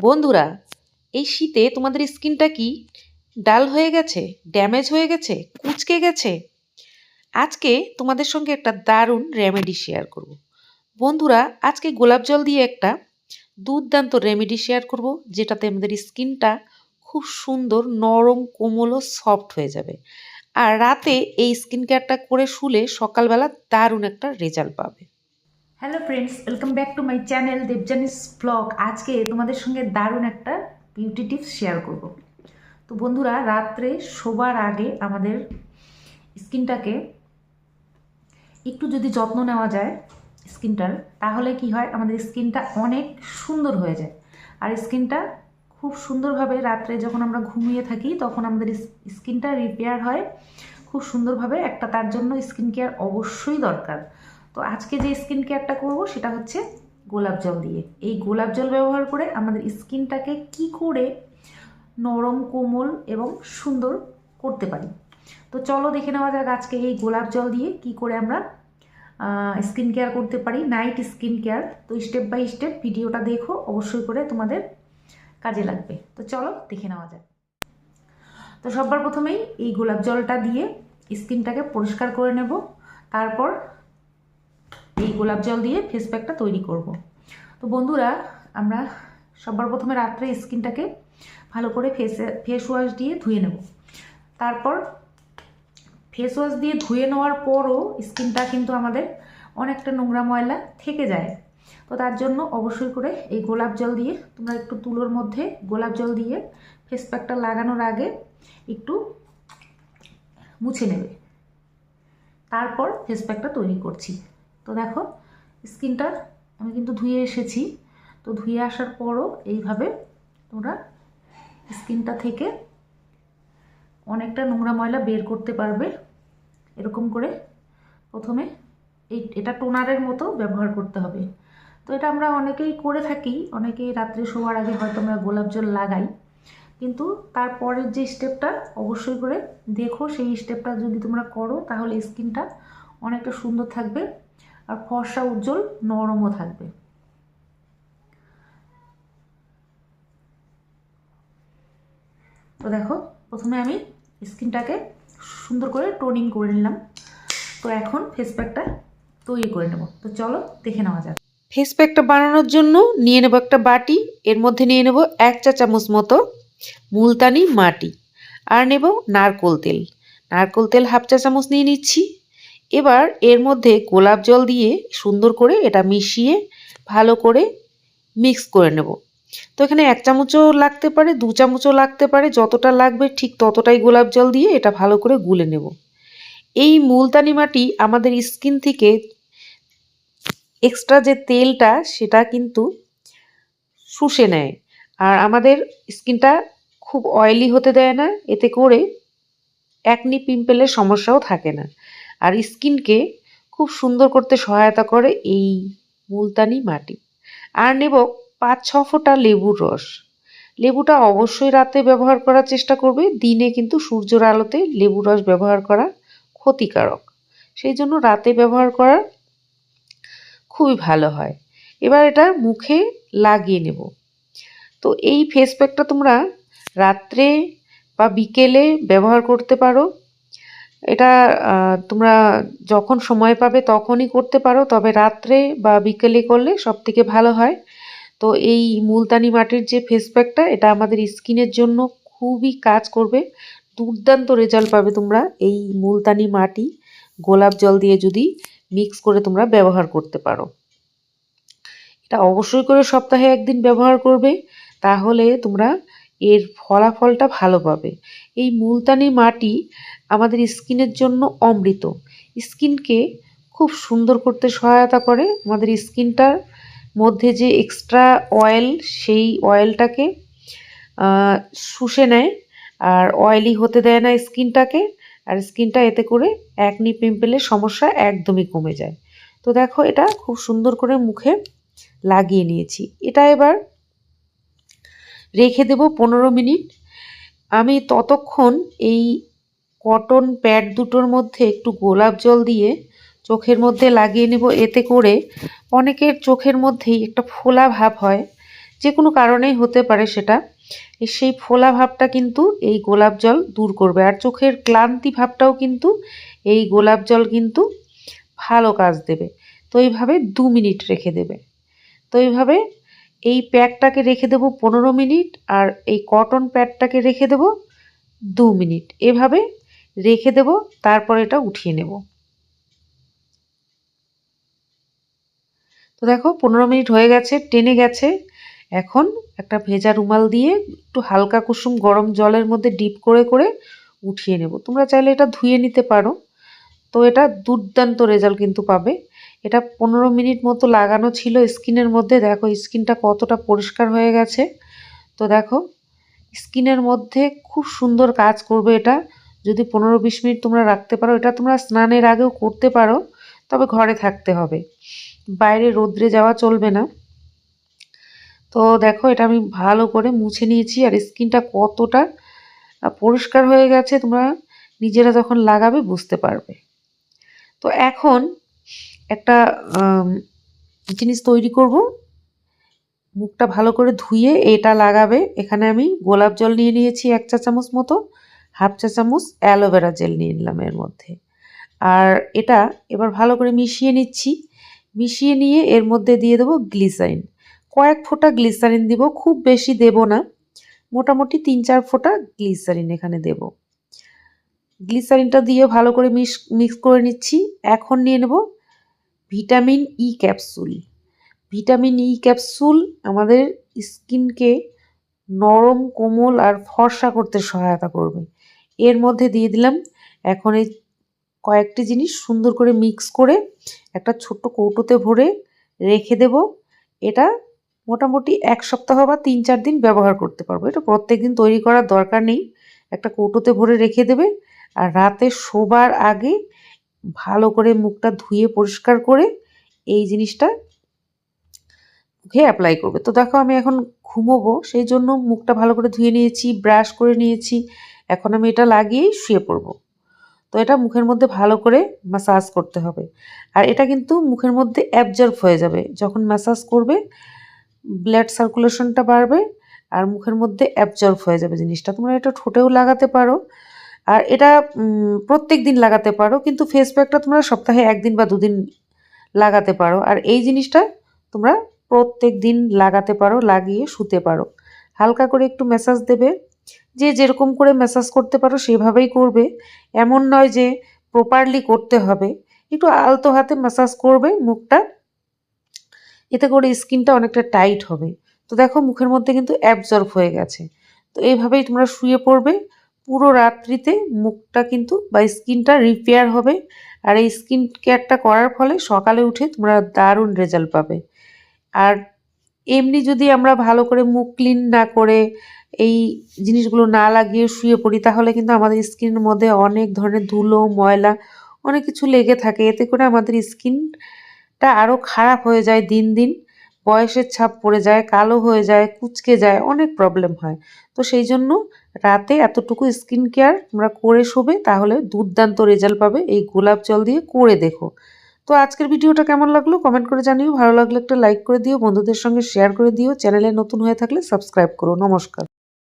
বন্ধুরা, এই শীতে তোমাদের স্কিনটা কি ডাল হয়ে গেছে, ড্যামেজ হয়ে গেছে, কুচকে গেছে? আজকে তোমাদের সঙ্গে একটা দারুণ রেমেডি শেয়ার করব। বন্ধুরা, আজকে গোলাপ জল দিয়ে একটা দুর্দান্ত রেমেডি শেয়ার করব, যেটাতে আমাদের স্কিনটা খুব সুন্দর, নরম, কোমল ও সফট হয়ে যাবে। আর রাতে এই স্কিন কেয়ারটা করে শুলে সকালবেলা দারুণ একটা রেজাল্ট পাবে। Hello friends welcome back to my channel Debjani's blog আজকে তোমাদের সঙ্গে দারুণ একটা বিউটি টিপস শেয়ার করব। তো বন্ধুরা, রাত্রে শোবার আগে আমাদের স্কিনটাকে একটু যদি যত্ন নেওয়া যায় স্কিনটার, তাহলে কি হয়, আমাদের স্কিনটা অনেক সুন্দর হয়ে যায়। আর স্কিনটা খুব সুন্দরভাবে রাত্রে যখন আমরা ঘুমিয়ে থাকি, তখন আমাদের স্কিনটা রিপেয়ার হয়। খুব সুন্দরভাবে, একটা তার জন্য স্কিন কেয়ার অবশ্যই দরকার। তো আজকে যে স্কিন কেয়ারটা করব সেটা হচ্ছে গোলাপ জল দিয়ে। এই গোলাপ জল ব্যবহার করে আমাদের স্কিনটাকে কি করে নরম, কোমল এবং সুন্দর করতে পারি। তো চলো দেখে নেওয়া যাক আজকে এই গোলাপ জল দিয়ে কি করে আমরা স্কিন কেয়ার করতে পারি নাইট স্কিন কেয়ার তো স্টেপ বাই স্টেপ ভিডিওটা দেখো, অবশ্যই করে তোমাদের কাজে লাগবে। তো চলো দেখে নেওয়া যাক। তো সবার প্রথমেই এই গোলাপ জলটা দিয়ে স্কিনটাকে পরিষ্কার করে নেব। তারপর এই গোলাপ জল দিয়ে ফেস প্যাকটা তৈরি করব। তো বন্ধুরা, আমরা সবার প্রথমে রাত্রে স্কিনটাকে ভালো করে ফেসে ফেস ওয়াশ দিয়ে ধুয়ে নেব। তারপর ফেস ওয়াশ দিয়ে ধুয়ে নেওয়ার পরও স্কিনটা কিন্তু আমাদের অনেকটা নোংরা ময়লা থেকে যায়। তো তার জন্য অবশ্যই করে এই গোলাপ জল দিয়ে তোমরা একটু তুলোর মধ্যে গোলাপ জল দিয়ে ফেস প্যাকটা লাগানোর আগে একটু মুছে নেবে। তারপর ফেস প্যাকটা তৈরি করছি। তো দেখো, স্কিনটা আমি কিন্তু ধুয়ে এসেছি। তো ধুয়ে আসার পরও এইভাবে তোমরা স্কিনটা থেকে অনেকটা নোংরা ময়লা বের করতে পারবে। এরকম করে প্রথমে এই, এটা টোনারের মতো ব্যবহার করতে হবে। তো এটা আমরা অনেকেই করে থাকি, অনেকেই রাত্রে শোয়ার আগে হয়তো আমরা গোলাপ জল লাগাই। কিন্তু তারপরের যে স্টেপটা অবশ্যই করে দেখো, সেই স্টেপটা যদি তোমরা করো, তাহলে স্কিনটা অনেকটা সুন্দর থাকবে। আর ফর্সা উজ্জ্বল নরমও থাকবে। তো দেখো, প্রথমে আমি স্কিনটাকে সুন্দর করে টোনিং করে নিলাম। তো এখন ফেস প্যাকটা তৈরি করে নেব। তো চলো দেখে নেওয়া যাক। ফেস প্যাকটা বানানোর জন্য নিয়ে নেব একটা বাটি। এর মধ্যে নিয়ে নেব এক চা চামচ মতো মুলতানি মাটি। আর নেব নারকোল তেল। নারকোল তেল হাফ চা চামচ নিয়ে নিচ্ছি। এবার এর মধ্যে গোলাপ জল দিয়ে সুন্দর করে এটা মিশিয়ে ভালো করে মিক্স করে নেব। তো এখানে এক চামচও লাগতে পারে, দু চামচও লাগতে পারে, যতটা লাগবে ঠিক ততটাই গোলাপ জল দিয়ে এটা ভালো করে গুলে নেব। এই মুলতানি মাটি আমাদের স্কিন থেকে এক্সট্রা যে তেলটা সেটা কিন্তু শুষে নেয়। আর আমাদের স্কিনটা খুব অয়েলি হতে দেয় না, এতে করে একনি পিম্পেলের সমস্যাও থাকে না। আর স্কিনকে খুব সুন্দর করতে সহায়তা করে এই মুলতানি মাটি। আর নেব পাঁচ ছ ফোঁটা লেবুর রস। লেবুটা অবশ্যই রাতে ব্যবহার করার চেষ্টা করবে। দিনে কিন্তু সূর্যের আলোতে লেবুর রস ব্যবহার করা ক্ষতিকারক। সেই জন্য রাতে ব্যবহার করা খুবই ভালো হয়। এবার এটা মুখে লাগিয়ে নেব। তো এই ফেস প্যাকটা তোমরা রাত্রে বা বিকেলে ব্যবহার করতে পারো। এটা তোমরা যখন সময় পাবে তখনই করতে পারো, তবে রাত্রে বা বিকেলে করলে সব থেকে ভালো হয়। তো এই মুলতানি মাটির যে ফেস প্যাকটা এটা আমাদের স্কিনের জন্য খুবই কাজ করবে। দুর্দান্ত রেজাল্ট পাবে তোমরা এই মুলতানি মাটি গোলাপ জল দিয়ে যদি মিক্স করে তোমরা ব্যবহার করতে পারো। এটা অবশ্যই করে সপ্তাহে একদিন ব্যবহার করবে, তাহলে তোমরা এর ফলাফলটা ভালো পাবে। এই মুলতানি মাটি আমাদের স্কিনের জন্য অমৃত। স্কিনকে খুব সুন্দর করতে সহায়তা করে। আমাদের স্কিনটার মধ্যে যে এক্সট্রা অয়েল, সেই অয়েলটাকে শুষে নেয় আর অয়েলি হতে দেয় না স্কিনটাকে। আর স্কিনটা এতে করে একনি পিম্পেলের সমস্যা একদমই কমে যায়। তো দেখো, এটা খুব সুন্দর করে মুখে লাগিয়ে নিয়েছি। এটা এবার রেখে দেব পনেরো মিনিট। আমি ততক্ষণ এই কটন প্যাড দুটোর মধ্যে একটু গোলাপ জল দিয়ে চোখের মধ্যে লাগিয়ে নেব। এতে করে অনেকের চোখের মধ্যেই একটা ফোলা ভাব হয়। যে কোনো কারণেই হতে পারে সেটা। সেই ফোলা ভাবটা কিন্তু এই গোলাপ জল দূর করবে। আর চোখের ক্লান্তি ভাবটাও কিন্তু এই গোলাপ জল কিন্তু ভালো কাজ দেবে। তো এইভাবে দু মিনিট রেখে দেবে। তো এইভাবে এই প্যাকটাকে রেখে দেবো পনেরো মিনিট আর এই কটন প্যাডটাকে রেখে দেবো দু মিনিট। এভাবে রেখে দেব, তারপর এটা উঠিয়ে নেব। তো দেখো, পনেরো মিনিট হয়ে গেছে, টেনে গেছে। এখন একটা ভেজা রুমাল দিয়ে একটু হালকা কুসুম গরম জলের মধ্যে ডিপ করে করে উঠিয়ে নেব। তোমরা চাইলে এটা ধুয়ে নিতে পারো। তো এটা দুর্দান্ত রেজাল্ট কিন্তু পাবে। এটা পনেরো মিনিট মতো লাগানো ছিল স্কিনের মধ্যে। দেখো, স্কিনটা কতটা পরিষ্কার হয়ে গেছে। তো দেখো, স্কিনের মধ্যে খুব সুন্দর কাজ করবে এটা। যদি পনেরো বিশ মিনিট তোমরা রাখতে পারো, এটা তোমরা স্নানের আগেও করতে পারো, তবে ঘরে থাকতে হবে। বাইরে রোদ্রে যাওয়া চলবে না। তো দেখো, এটা আমি ভালো করে মুছে নিয়েছি, আর স্কিনটা কতটা পরিষ্কার হয়ে গেছে তোমরা নিজেরা যখন লাগাবে বুঝতে পারবে। তো এখন একটা জিনিস তৈরি করব। মুখটা ভালো করে ধুয়ে এটা লাগাবে। এখানে আমি গোলাপ জল নিয়ে নিয়েছি এক চা চামচ মতো। হাফ চা চামচ অ্যালোভেরা জেল নিয়ে নিলাম এর মধ্যে। আর এটা এবার ভালো করে মিশিয়ে নিচ্ছি। মিশিয়ে নিয়ে এর মধ্যে দিয়ে দেবো গ্লিসারিন। কয়েক ফোঁটা গ্লিসারিন দিব, খুব বেশি দেব না। মোটামুটি তিন চার ফোঁটা গ্লিসারিন এখানে দেব। গ্লিসারিনটা দিয়ে ভালো করে মিক্স মিক্স করে নিচ্ছি। এখন নিয়ে নেব vitamin E capsule. Vitamin E capsule আমাদের স্কিনকে নরম, কোমল আর ফর্সা করতে সহায়তা করবে। এর মধ্যে দিয়ে দিলাম। এখন এই কয়েকটি জিনিস সুন্দর করে মিক্স করে একটা ছোট্ট কৌটোতে ভরে রেখে দেব। এটা মোটামুটি এক সপ্তাহ বা তিন চার দিন ব্যবহার করতে পারব। এটা প্রত্যেক দিন তৈরি করার দরকার নেই। একটা কৌটোতে ভরে রেখে দেবে আর রাতে শোবার আগে ভালো করে মুখটা ধুয়ে পরিষ্কার করে এই জিনিসটা মুখে অ্যাপ্লাই করবে। তো দেখো আমি এখন ঘুমোবো, সেই জন্য মুখটা ভালো করে ধুয়ে নিয়েছি ব্রাশ করে নিয়েছি। এখন আমি এটা লাগিয়েই শুয়ে পড়ব। তো এটা মুখের মধ্যে ভালো করে ম্যাসাজ করতে হবে। আর এটা কিন্তু মুখের মধ্যে অ্যাবজর্ব হয়ে যাবে। যখন ম্যাসাজ করবে ব্লাড সার্কুলেশনটা বাড়বে আর মুখের মধ্যে অ্যাবজর্ব হয়ে যাবে জিনিসটা। তোমরা এটা ঠোঁটেও লাগাতে পারো। আর এটা প্রত্যেক দিন লাগাতে পারো। কিন্তু ফেস প্যাকটা তোমরা সপ্তাহে একদিন বা দুদিন লাগাতে পারো। আর এই জিনিসটা তোমরা প্রত্যেক দিন লাগাতে পারো, লাগিয়ে শুতে পারো। হালকা করে একটু ম্যাসাজ দেবে। যে যেরকম করে ম্যাসাজ করতে পারো সেভাবেই করবে। এমন নয় যে প্রপারলি করতে হবে। একটু আলতো হাতে ম্যাসাজ করবে মুখটা। এতে করে স্কিনটা অনেকটা টাইট হবে। তো দেখো মুখের মধ্যে কিন্তু অ্যাবজর্ব হয়ে গেছে। তো এইভাবেই তোমরা শুয়ে পড়বে। পুরো রাত্রিতে মুখটা কিন্তু বা স্কিনটা রিপেয়ার হবে। আর এই স্কিন কেয়ারটা করার ফলে সকালে উঠে তোমরা দারুণ রেজাল্ট পাবে। আর এমনি যদি আমরা ভালো করে মুখ ক্লিন না করে এই জিনিসগুলো না লাগিয়ে শুয়ে পড়ি, তাহলে কিন্তু আমাদের স্কিনের মধ্যে অনেক ধরনের ধুলো, ময়লা অনেক কিছু লেগে থাকে। এতে করে আমাদের স্কিনটা আরও খারাপ হয়ে যায় দিন দিন। বয়সের ছাপ পড়ে যায়, কালো হয়ে যায়, কুচকে যায়, অনেক প্রবলেম হয়। তো সেই জন্য রাতে এতটুকু স্কিন কেয়ার তোমরা করে শোবে, তাহলে দুর্দান্ত রেজাল্ট পাবে। এই গোলাপ জল দিয়ে করে দেখো। তো আজকের ভিডিওটা কেমন লাগল কমেন্ট করে জানিও। ভালো লাগলে একটা লাইক করে দিও, বন্ধুদের সঙ্গে শেয়ার করে দিও। চ্যানেলে নতুন হয়ে থাকলে সাবস্ক্রাইব করো। নমস্কার।